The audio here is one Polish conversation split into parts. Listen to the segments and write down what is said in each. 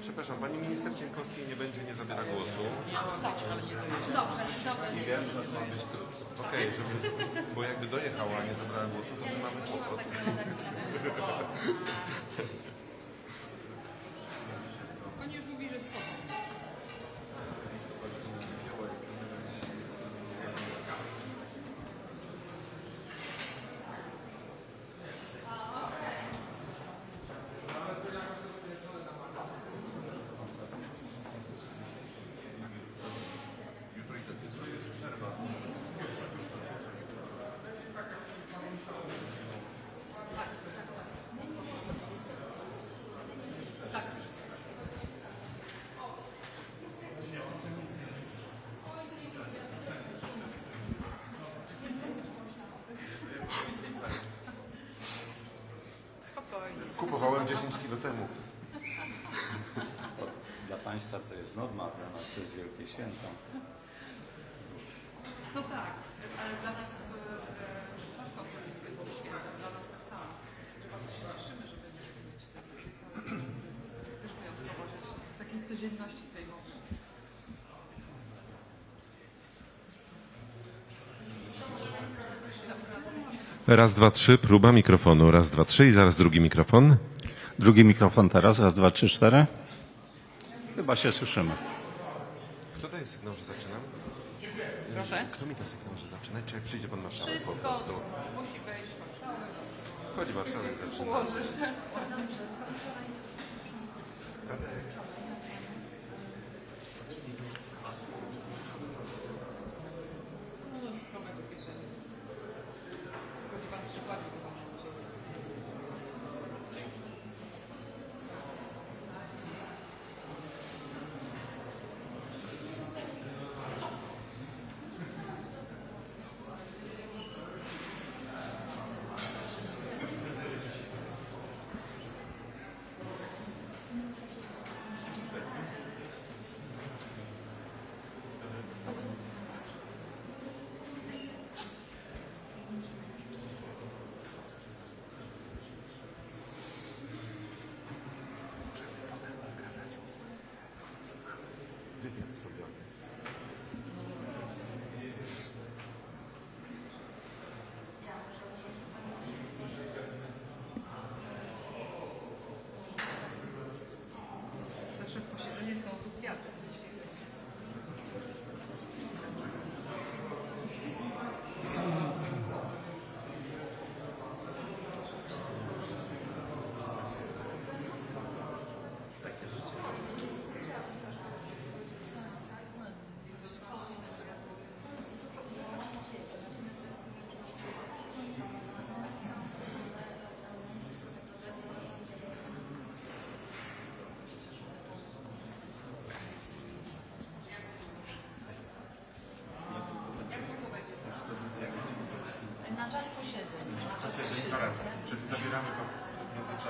Przepraszam, pani minister Cienkowskiej nie będzie, nie zabiera głosu. Dobrze, dobrze. I wiem, że ma być. Okej, żeby, bo jakby dojechała, a nie zabrała głosu, to my mamy kłopot. Kupowałem 10 kilo temu. Dla Państwa to jest norma, dla nas to jest wielkie święto. No tak, ale dla nas e, to jest tego świata, dla nas tak samo. Bardzo się cieszymy, że będziemy mieć te to jest też wyjątkowa rzecz. W takiej codzienności Raz, dwa, trzy, próba mikrofonu. Raz, dwa, trzy i zaraz drugi mikrofon. Drugi mikrofon teraz, raz, dwa, trzy, cztery. Chyba się słyszymy. Kto daje sygnał, że zaczynam? Proszę. Kto mi da sygnał, że zaczynać? Czy jak przyjdzie pan marszałek po Wszystko prostu? musi wejść marszałek. Chodzi marszałek, zaczyna.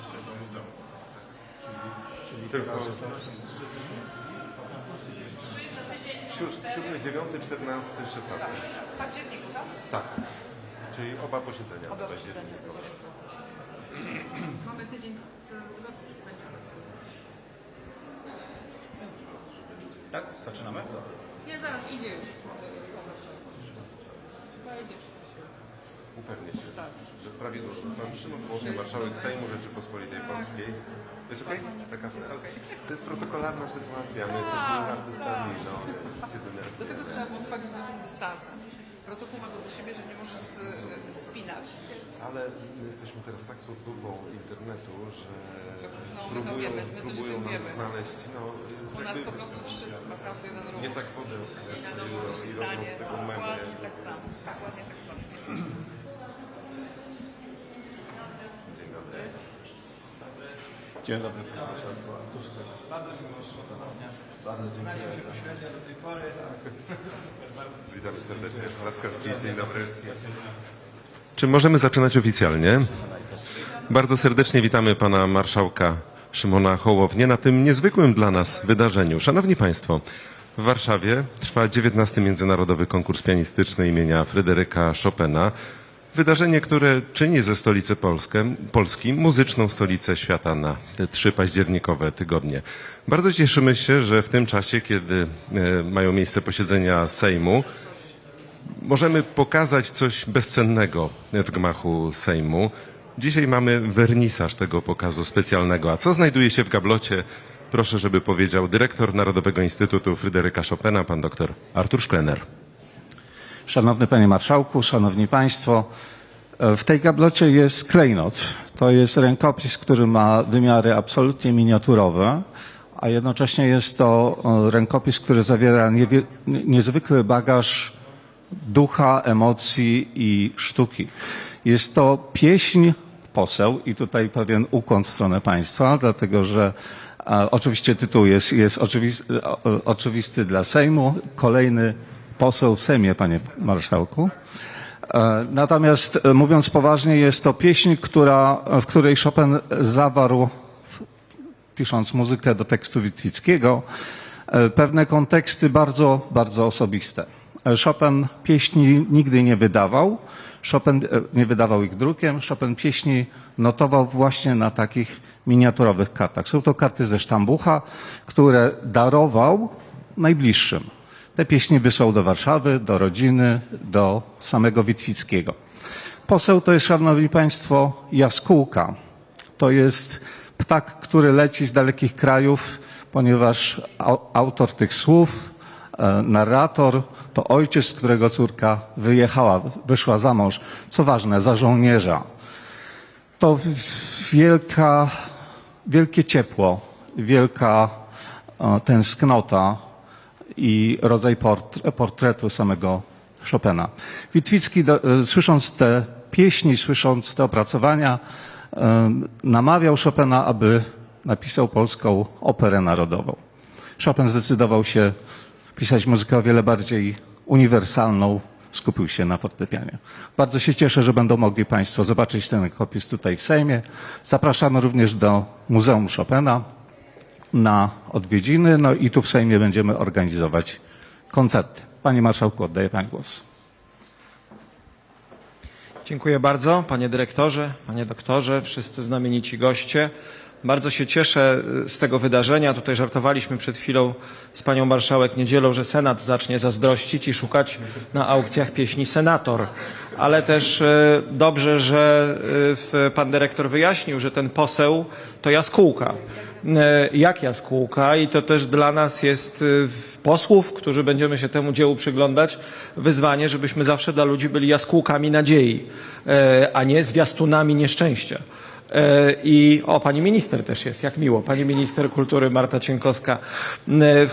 15 do muzeum. Czyli, czyli tylko siódmy, dziewiąty, czternasty, szesnasty. Tak, Październiku, tak? Tak. Czyli oba posiedzenia oba październikowe. Mamy tydzień Tak? Zaczynamy? Nie, zaraz idzie już. Chyba idzie wszystko się. Upewnię się, Tak. że prawidłowo. Pan Szymon Hołownia, marszałek Sejmu Rzeczypospolitej Polskiej. Jest okej? Taka To jest protokolarna sytuacja. My jesteśmy artystami. No, się Do denerwujemy. tego trzeba było podchodzić z dużym dystansem. Protokół ma go do siebie, że nie może s- spinać, więc Ale my jesteśmy teraz tak pod dupą internetu, że No, my to próbują, wiemy, my coś o próbują tym nas wiemy. znaleźć. No, u nas jakby po prostu wszystko, każdy jeden ruch. nie tak wodę Nie wiadomo, co się i robią stanie. z tego memy. Dokładnie tak samo. Dokładnie tak samo. Dzień dobry. Dzień dobry. Witamy serdecznie. Laskowski, dzień dobry. Czy możemy zaczynać oficjalnie? Bardzo serdecznie witamy pana marszałka Szymona Hołownię na tym niezwykłym dla nas wydarzeniu. Szanowni Państwo, W Warszawie trwa 19. Międzynarodowy Konkurs Pianistyczny imienia Fryderyka Chopina. Wydarzenie, które czyni ze stolicy Polskę, Polski muzyczną stolicę świata na te trzy październikowe tygodnie. Bardzo cieszymy się, że w tym czasie, kiedy e, mają miejsce posiedzenia Sejmu, możemy pokazać coś bezcennego w gmachu Sejmu. Dzisiaj mamy wernisaż tego pokazu specjalnego. A co znajduje się w gablocie? Proszę, żeby powiedział dyrektor Narodowego Instytutu Fryderyka Chopina, pan dr Artur Szklener. Szanowny Panie Marszałku, Szanowni Państwo, e, w tej gablocie jest klejnot. To jest rękopis, który ma wymiary absolutnie miniaturowe, a jednocześnie jest to e, rękopis, który zawiera niezwykły bagaż ducha, emocji i sztuki. Jest to pieśń poseł i tutaj pewien ukłon w stronę państwa, dlatego że e, oczywiście tytuł jest, jest oczywisty, o, oczywisty dla Sejmu. Kolejny poseł w Sejmie, panie marszałku. E, Natomiast e, mówiąc poważnie, jest to pieśń, która, w której Chopin zawarł pisząc muzykę do tekstu Witwickiego, e, pewne konteksty bardzo, bardzo osobiste. Chopin pieśni nigdy nie wydawał. Chopin nie wydawał ich drukiem. Chopin pieśni notował właśnie na takich miniaturowych kartach. Są to karty ze sztambucha, które darował najbliższym. Te pieśni wysłał do Warszawy, do rodziny, do samego Witwickiego. Poseł to jest, szanowni państwo, jaskółka. To jest ptak, który leci z dalekich krajów, ponieważ au- autor tych słów, e, narrator, to ojciec, z którego córka wyjechała, wyszła za mąż. Co ważne, za żołnierza. To wielka, wielkie ciepło, wielka e, tęsknota i rodzaj portr- portretu samego Chopina. Witwicki, e, słysząc te pieśni, słysząc te opracowania, em, namawiał Chopina, aby napisał polską operę narodową. Chopin zdecydował się pisać muzykę o wiele bardziej uniwersalną, skupił się na fortepianie. Bardzo się cieszę, że będą mogli Państwo zobaczyć ten kopis tutaj w Sejmie. Zapraszamy również do Muzeum Chopina na odwiedziny, no i tu w Sejmie będziemy organizować koncerty. Panie Marszałku, oddaję Pani głos. Dziękuję bardzo, panie dyrektorze, panie doktorze, wszyscy znamienici goście. Bardzo się cieszę y, z tego wydarzenia. Tutaj żartowaliśmy przed chwilą z panią marszałek Niedzielą, że Senat zacznie zazdrościć i szukać na aukcjach pieśni senator. Ale też y, dobrze, że y, pan dyrektor wyjaśnił, że ten poseł to jaskółka. Y, Jak jaskółka i to też dla nas jest y, posłów, którzy będziemy się temu dziełu przyglądać, wyzwanie, żebyśmy zawsze dla ludzi byli jaskółkami nadziei, e, a nie zwiastunami nieszczęścia. E, I o, pani minister też jest, jak miło. Pani minister kultury Marta Cienkowska. E,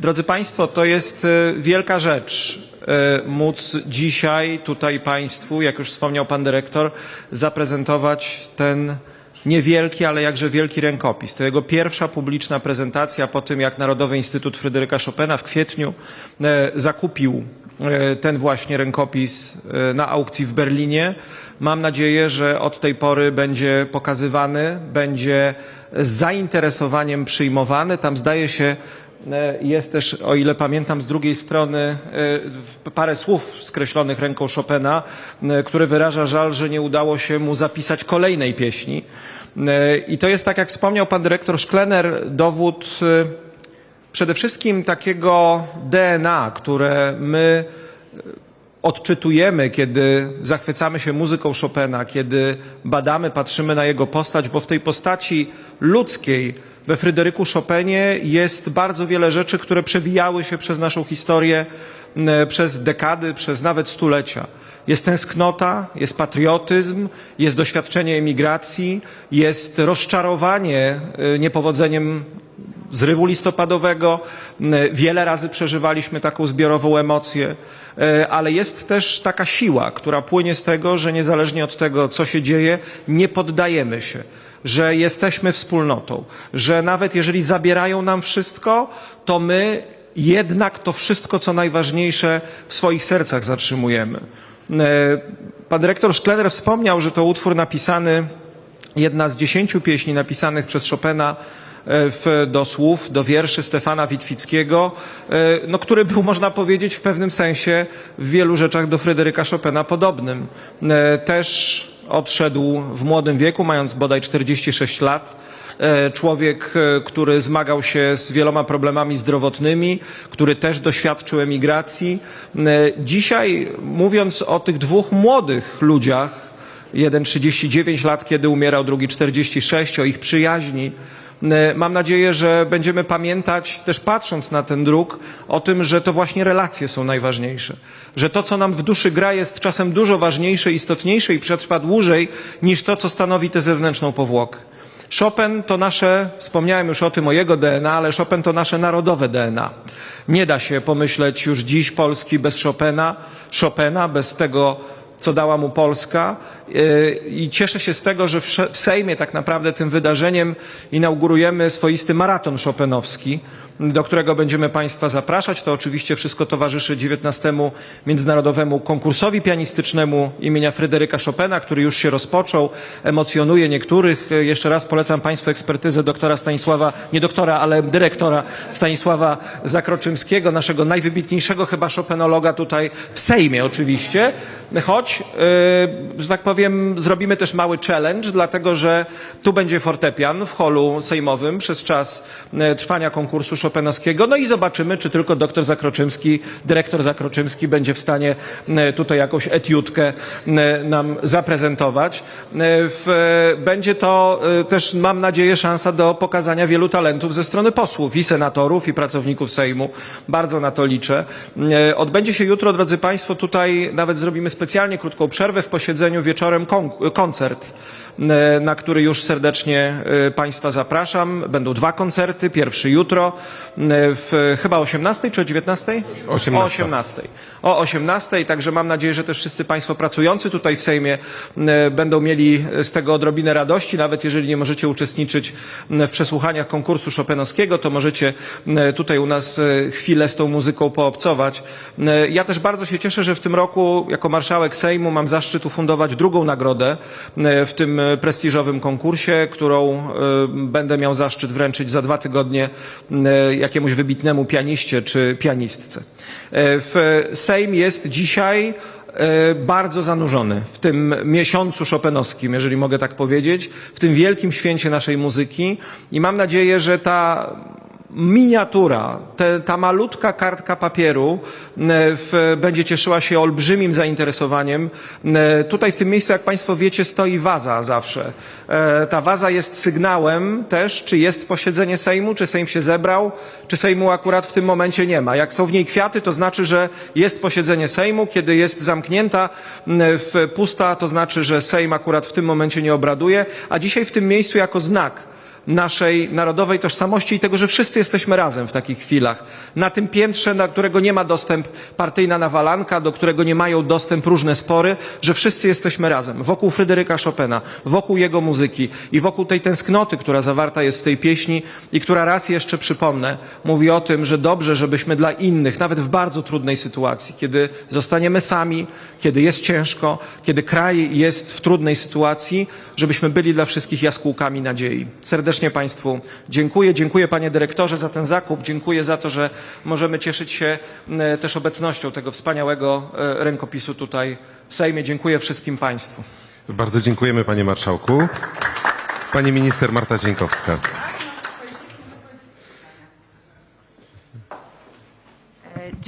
Drodzy Państwo, to jest e, wielka rzecz e, móc dzisiaj tutaj Państwu, jak już wspomniał Pan Dyrektor, zaprezentować ten niewielki, ale jakże wielki rękopis. To jego pierwsza publiczna prezentacja po tym, jak Narodowy Instytut Fryderyka Chopina w kwietniu e, zakupił e, ten właśnie rękopis e, na aukcji w Berlinie. Mam nadzieję, że od tej pory będzie pokazywany, będzie z zainteresowaniem przyjmowany. Tam zdaje się Jest też, o ile pamiętam, z drugiej strony e, parę słów skreślonych ręką Chopina, e, który wyraża żal, że nie udało się mu zapisać kolejnej pieśni. E, I to jest, tak jak wspomniał pan dyrektor Szklener, dowód e, przede wszystkim takiego DNA, które my odczytujemy, kiedy zachwycamy się muzyką Chopina, kiedy badamy, patrzymy na jego postać, bo w tej postaci ludzkiej we Fryderyku Chopinie jest bardzo wiele rzeczy, które przewijały się przez naszą historię przez dekady, przez nawet stulecia. Jest tęsknota, jest patriotyzm, jest doświadczenie emigracji, jest rozczarowanie y, niepowodzeniem zrywu listopadowego. Wiele razy przeżywaliśmy taką zbiorową emocję, E, ale jest też taka siła, która płynie z tego, że niezależnie od tego, co się dzieje, nie poddajemy się, że jesteśmy wspólnotą, że nawet jeżeli zabierają nam wszystko, to my jednak to wszystko, co najważniejsze, w swoich sercach zatrzymujemy. E, Pan dyrektor Szklener wspomniał, że to utwór napisany, jedna z dziesięciu pieśni napisanych przez Chopina w, do słów, do wierszy Stefana Witwickiego, e, no, który był, można powiedzieć, w pewnym sensie w wielu rzeczach do Fryderyka Chopina podobnym. E, Też odszedł w młodym wieku, mając bodaj 46 lat. E, Człowiek, e, który zmagał się z wieloma problemami zdrowotnymi, który też doświadczył emigracji. E, Dzisiaj, mówiąc o tych dwóch młodych ludziach, jeden 39 lat, kiedy umierał, drugi 46, o ich przyjaźni, Mam nadzieję, że będziemy pamiętać, też patrząc na ten druk, o tym, że to właśnie relacje są najważniejsze. Że to, co nam w duszy gra, jest czasem dużo ważniejsze, istotniejsze i przetrwa dłużej niż to, co stanowi tę zewnętrzną powłokę. Chopin to nasze, wspomniałem już o tym, o jego DNA, ale Chopin to nasze narodowe DNA. Nie da się pomyśleć już dziś Polski bez Chopina, Chopina bez tego, co dała mu Polska. Yy, I cieszę się z tego, że w Sejmie tak naprawdę tym wydarzeniem inaugurujemy swoisty maraton chopinowski, do którego będziemy Państwa zapraszać. To oczywiście wszystko towarzyszy 19 Międzynarodowemu Konkursowi Pianistycznemu imienia Fryderyka Chopina, który już się rozpoczął, emocjonuje niektórych. Yy, Jeszcze raz polecam Państwu ekspertyzę doktora Stanisława, nie doktora, ale dyrektora Stanisława Zakroczymskiego, naszego najwybitniejszego chyba Chopinologa tutaj w Sejmie oczywiście. Choć, yy, że tak powiem, zrobimy też mały challenge, dlatego że tu będzie fortepian w holu sejmowym przez czas e, trwania konkursu Chopinowskiego. No i zobaczymy, czy tylko doktor Zakroczymski, dyrektor Zakroczymski będzie w stanie e, tutaj jakąś etiutkę e, nam zaprezentować. E, W, e, będzie to e, też, mam nadzieję, szansa do pokazania wielu talentów ze strony posłów i senatorów i pracowników Sejmu. Bardzo na to liczę. E, Odbędzie się jutro, drodzy Państwo, tutaj nawet zrobimy specjalnie krótką przerwę w posiedzeniu wieczorem kon koncert, na który już serdecznie e, Państwa zapraszam. Będą dwa koncerty, pierwszy jutro, e, w chyba o 18 czy o 19? 18. O 18. O 18, także mam nadzieję, że też wszyscy Państwo pracujący tutaj w Sejmie e, będą mieli z tego odrobinę radości, nawet jeżeli nie możecie uczestniczyć w przesłuchaniach konkursu Chopinowskiego, to możecie tutaj u nas e, chwilę z tą muzyką poobcować. E, Ja też bardzo się cieszę, że w tym roku jako marszałek Sejmu mam zaszczyt ufundować drugą nagrodę e, w tym e, prestiżowym konkursie, którą e, będę miał zaszczyt wręczyć za dwa tygodnie e, jakiemuś wybitnemu pianiście czy pianistce. E, W Sejm jest dzisiaj bardzo zanurzony w tym miesiącu szopenowskim, jeżeli mogę tak powiedzieć, w tym wielkim święcie naszej muzyki i mam nadzieję, że ta miniatura, te, ta malutka kartka papieru e, w, będzie cieszyła się olbrzymim zainteresowaniem. E, Tutaj w tym miejscu, jak Państwo wiecie, stoi waza zawsze. E, Ta waza jest sygnałem też, czy jest posiedzenie Sejmu, czy Sejm się zebrał, czy Sejmu akurat w tym momencie nie ma. Jak są w niej kwiaty, to znaczy, że jest posiedzenie Sejmu. Kiedy jest zamknięta, pusta, to znaczy, że Sejm akurat w tym momencie nie obraduje. A dzisiaj w tym miejscu jako znak naszej narodowej tożsamości i tego, że wszyscy jesteśmy razem w takich chwilach. Na tym piętrze, na którego nie ma dostęp partyjna nawalanka, do którego nie mają dostęp różne spory, że wszyscy jesteśmy razem. Wokół Fryderyka Chopina, wokół jego muzyki i wokół tej tęsknoty, która zawarta jest w tej pieśni i która raz jeszcze przypomnę, mówi o tym, że dobrze, żebyśmy dla innych, nawet w bardzo trudnej sytuacji, kiedy zostaniemy sami, kiedy jest ciężko, kiedy kraj jest w trudnej sytuacji, żebyśmy byli dla wszystkich jaskółkami nadziei. Serdecznie Państwu dziękuję. Dziękuję Panie Dyrektorze za ten zakup. Dziękuję za to, że możemy cieszyć się też obecnością tego wspaniałego e, rękopisu tutaj w Sejmie. Dziękuję wszystkim Państwu. Bardzo dziękujemy panie marszałku. Pani minister Marta Dzieńkowska.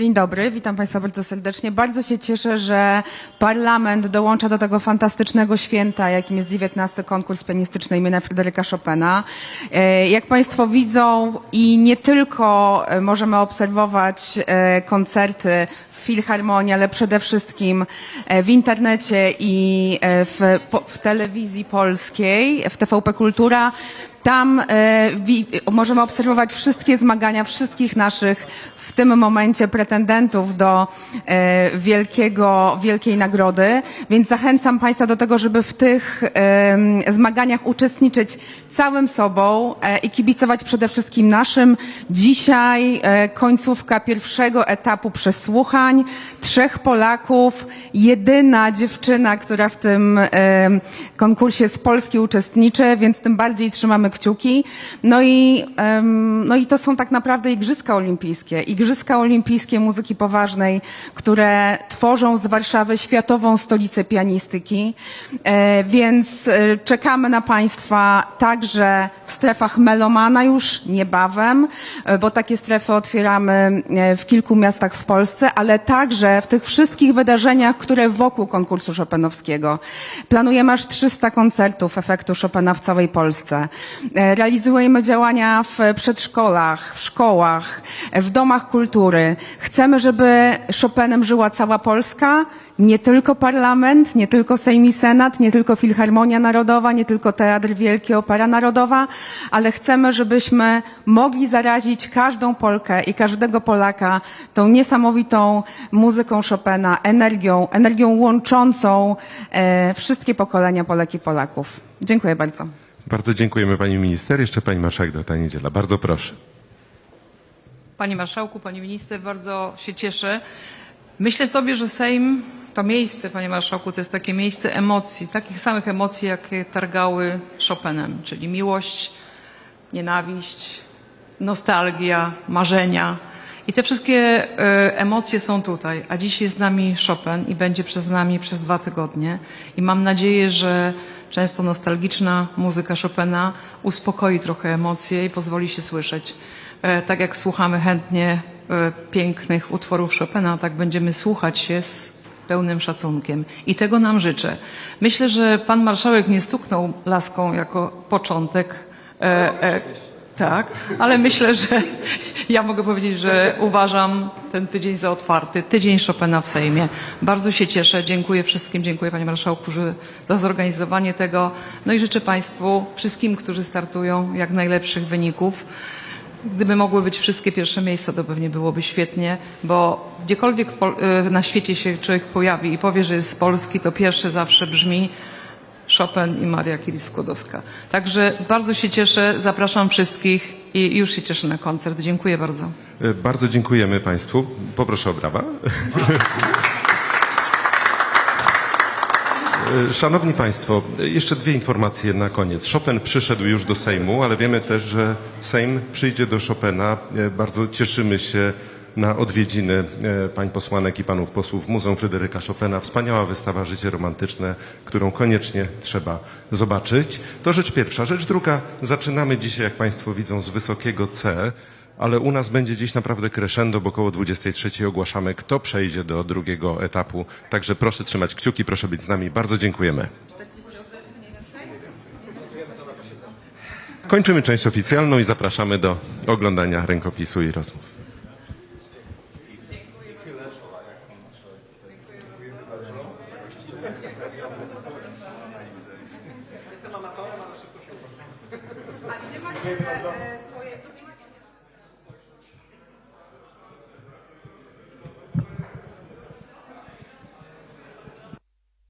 Dzień dobry, witam Państwa bardzo serdecznie. Bardzo się cieszę, że Parlament dołącza do tego fantastycznego święta, jakim jest 19 konkurs pianistyczny imienia Fryderyka Chopina. E, Jak Państwo widzą i nie tylko e, możemy obserwować e, koncerty w Filharmonii, ale przede wszystkim w internecie i w, w telewizji polskiej, w TVP Kultura, tam e, wi- możemy obserwować wszystkie zmagania wszystkich naszych w tym momencie pretendentów do e, wielkiego, wielkiej nagrody, więc zachęcam Państwa do tego, żeby w tych em, zmaganiach uczestniczyć całym sobą e, i kibicować przede wszystkim naszym. Dzisiaj e, końcówka pierwszego etapu przesłuchań. Trzech Polaków, jedyna dziewczyna, która w tym em, konkursie z Polski uczestniczy, więc tym bardziej trzymamy kciuki. No i, no i to są tak naprawdę Igrzyska Olimpijskie. Igrzyska Olimpijskie muzyki poważnej, które tworzą z Warszawy światową stolicę pianistyki. E, więc e, czekamy na Państwa także w strefach Melomana już niebawem, e, bo takie strefy otwieramy w kilku miastach w Polsce, ale także w tych wszystkich wydarzeniach, które wokół konkursu Chopinowskiego. Planujemy aż 300 koncertów efektu Chopina w całej Polsce. E, Realizujemy działania w przedszkolach, w szkołach, w domach kultury. Chcemy, żeby Chopinem żyła cała Polska, nie tylko parlament, nie tylko Sejm i Senat, nie tylko Filharmonia Narodowa, nie tylko Teatr Wielki, Opera Narodowa, ale chcemy, żebyśmy mogli zarazić każdą Polkę i każdego Polaka tą niesamowitą muzyką Chopina, energią, energią łączącą e, wszystkie pokolenia Polek i Polaków. Dziękuję bardzo. Bardzo dziękujemy pani minister. Jeszcze pani marszałek Dota Niedziela. Bardzo proszę. Panie Marszałku, Pani Minister, bardzo się cieszę. Myślę sobie, że Sejm to miejsce, Panie Marszałku, to jest takie miejsce emocji, takich samych emocji, jakie targały Chopinem, czyli miłość, nienawiść, nostalgia, marzenia. I te wszystkie e, emocje są tutaj, a dziś jest z nami Chopin i będzie przez nami przez dwa tygodnie. I mam nadzieję, że często nostalgiczna muzyka Chopina uspokoi trochę emocje i pozwoli się słyszeć. E, Tak jak słuchamy chętnie e, pięknych utworów Chopina, tak będziemy słuchać się z pełnym szacunkiem. I tego nam życzę. Myślę, że pan marszałek nie stuknął laską jako początek. E, e, tak, ale myślę, że ja mogę powiedzieć, że uważam ten tydzień za otwarty. Tydzień Chopina w Sejmie. Bardzo się cieszę. Dziękuję wszystkim. Dziękuję panie marszałku że, za zorganizowanie tego. No i życzę państwu, wszystkim, którzy startują, jak najlepszych wyników. Gdyby mogły być wszystkie pierwsze miejsca, to pewnie byłoby świetnie, bo gdziekolwiek y, na świecie się człowiek pojawi i powie, że jest z Polski, to pierwsze zawsze brzmi Chopin i Maria Curie-Skłodowska. Także bardzo się cieszę, zapraszam wszystkich i już się cieszę na koncert. Dziękuję bardzo. E, Bardzo dziękujemy państwu. Poproszę o brawa. E, Szanowni Państwo, jeszcze dwie informacje na koniec. Chopin przyszedł już do Sejmu, ale wiemy też, że Sejm przyjdzie do Chopina. E, Bardzo cieszymy się na odwiedziny e, pań posłanek i panów posłów w Muzeum Fryderyka Chopina. Wspaniała wystawa Życie Romantyczne, którą koniecznie trzeba zobaczyć. To rzecz pierwsza. Rzecz druga. Zaczynamy dzisiaj, jak Państwo widzą, z wysokiego C ale u nas będzie dziś naprawdę crescendo, bo około 23 ogłaszamy, kto przejdzie do drugiego etapu. Także proszę trzymać kciuki, proszę być z nami. Bardzo dziękujemy. Kończymy część oficjalną i zapraszamy do oglądania rękopisu i rozmów.